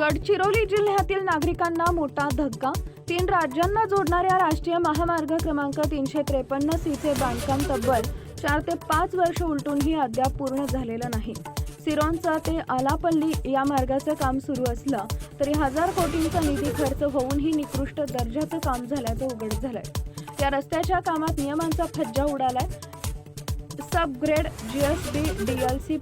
गडचिरोली जिल्ह्यातील नागरिकांना मोठा धक्का. तीन राज्यांना जोडणाऱ्या राष्ट्रीय महामार्ग क्रमांक तीनशे त्रेपन्न सीचे बांधकाम तब्बल चार ते पाच वर्ष उलटूनही अद्याप पूर्ण झालेलं नाही. सिरोंचा ते आलापल्ली या मार्गाचं काम सुरू असलं तरी हजार कोटींचा निधी खर्च होऊनही निकृष्ट दर्जाचं काम झाल्याचं उघड झालंय. या रस्त्याच्या कामात नियमांचा फज्जा उडालाय. सबग्रेड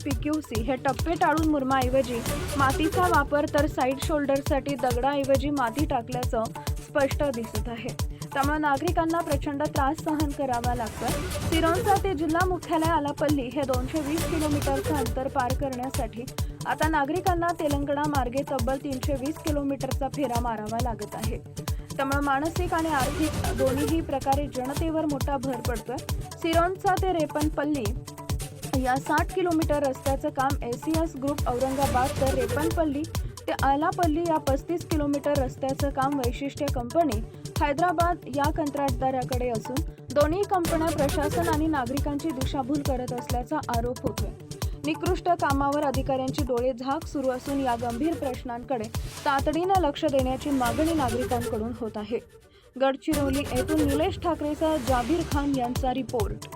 पी क्यू सी हे टप्पे टाळून मुरमाऐवजी मातीचा वापर तर साईड शोल्डरसाठी दगडाऐवजी माती टाकल्याचं स्पष्ट दिसत आहे. त्यामुळे नागरिकांना प्रचंड त्रास सहन करावा लागतो सिरोंचा ते जिल्हा मुख्यालय आलापल्ली हे दोनशे वीस किलोमीटरचं अंतर पार करण्यासाठी आता नागरिकांना तेलंगणा मार्गे तब्बल तीनशे वीस किलोमीटरचा फेरा मारावा लागत आहे. त्यामुळे मानसिक आणि आर्थिक दोन्हीही प्रकारे जनतेवर मोठा भर पडतोय. सिरोंचा ते रेपनपल्ली या साठ किलोमीटर रस्त्याचं काम एसीएस ग्रुप औरंगाबाद तर रेपनपल्ली ते आलापल्ली या पस्तीस किलोमीटर रस्त्याचं काम वैशिष्ट्य कंपनी हैदराबाद या कंत्राटदाराकडे असून दोन्ही कंपन्या प्रशासन आणि नागरिकांची दिशाभूल करत असल्याचा आरोप होतोय. निकृष्ट कामावर अधिकाऱ्यांची डोळे झाक सुरू असून या गंभीर प्रश्नांकडे तातडीनं लक्ष देण्याची मागणी नागरिकांकडून होत आहे. गडचिरोली येथून निलेश ठाकरेचा जाबीर खान यांचा रिपोर्ट.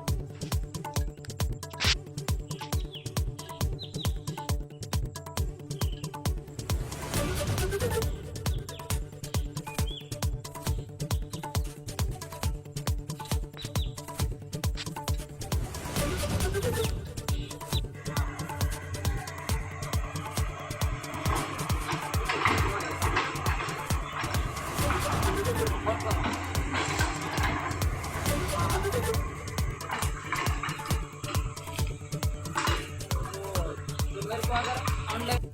मेरे को अगर ऑनलाइन